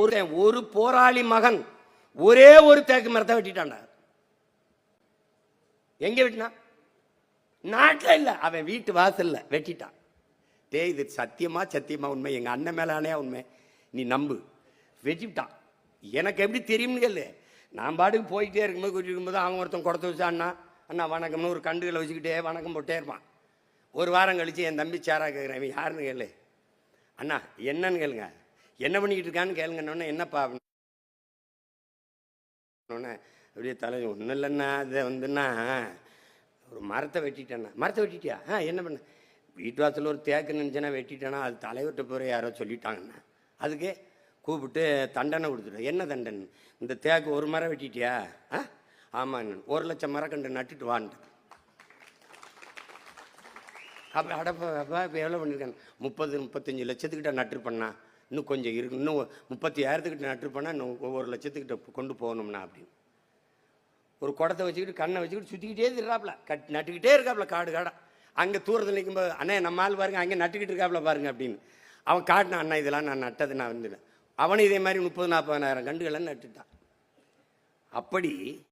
ஒரு ஒரு போராளி மகன் ஒரே ஒரு தேக்கு மரத்தை வெட்டிட்டான்டா. எங்க வெட்டினான்? நாட்டில் இல்லை. அவன் வீட்டு வாசல்ல வெட்டிட்டான். டேய் இது சத்தியமா சத்தியமா உண்மை? எங்க அண்ணன் மேலானே உண்மை? நீ நம்பு. வெட்டிவிட்டான். எனக்கு எப்படி தெரியும்னு கேளு. நான் பாட்டுக்கு போயிட்டே இருக்கும்போது கூட்டிட்டு இருக்கும்போது அவன் ஒருத்தன் கொடுத்து வச்சா அண்ணா அண்ணா வணக்கம்னு ஒரு கண்டுகளை வச்சுக்கிட்டே வணக்கம் போட்டே இருப்பான். ஒரு வாரம் கழிச்சு என் தம்பி சேரா கேட்குறேன் யாருன்னு கேளு. அண்ணா என்னன்னு கேளுங்க. என்ன பண்ணிக்கிட்டு இருக்கான்னு கேளுங்கன்னொன்னே என்னப்பா? உடனே அப்படியே தலை ஒன்றும் இல்லைண்ணா அதை வந்துண்ணா ஒரு மரத்தை வெட்டிட்டேண்ணா. மரத்தை வெட்டிட்டியா? ஆ என்ன பண்ண? வீட்டு வாசல்ல ஒரு தேக்கு நினச்சேன்னா வெட்டிட்டேன்னா அது தலைவர்கிட்ட போகிற யாரோ சொல்லிட்டாங்கண்ணா. அதுக்கு கூப்பிட்டு தண்டனை கொடுத்துட்டேன் என்ன தண்டனை? இந்த தேக்கு ஒரு மரம் வெட்டிட்டியா? ஆ ஆமாங்க ஒரு லட்சம் மரக்கண்டு நட்டுட்டு வான்ட்டு அப்போ அடப்பா அப்பா இப்போ எவ்வளோ பண்ணியிருக்காங்க முப்பது முப்பத்தஞ்சு லட்சத்துக்கிட்ட நட்டுருப்பண்ணா. இன்னும் கொஞ்சம் இருக்கு இன்னும் முப்பத்தி ஆயிரத்துக்கிட்ட நட்டுருப்பண்ணா இன்னும் ஒவ்வொரு லட்சத்துக்கிட்ட கொண்டு போகணும்னா அப்படின்னு ஒரு குடத்தை வச்சுக்கிட்டு கண்ணை வச்சுக்கிட்டு சுற்றிக்கிட்டே இருக்காப்புல கட் நட்டுக்கிட்டே இருக்காப்புல காடு காடா. அங்கே தூரத்தில் நிற்கும்போது அண்ணே நம்ம ஆள் பாருங்க அங்கே நட்டுக்கிட்டு இருக்காப்புல பாருங்க அப்படின்னு. அவன் காட்டினான் அண்ணா இதெல்லாம் நான் நட்டது நான் வந்து அவனும் இதே மாதிரி முப்பது நாற்பதனாயிரம் கண்டுகளை நட்டுட்டான். அப்படி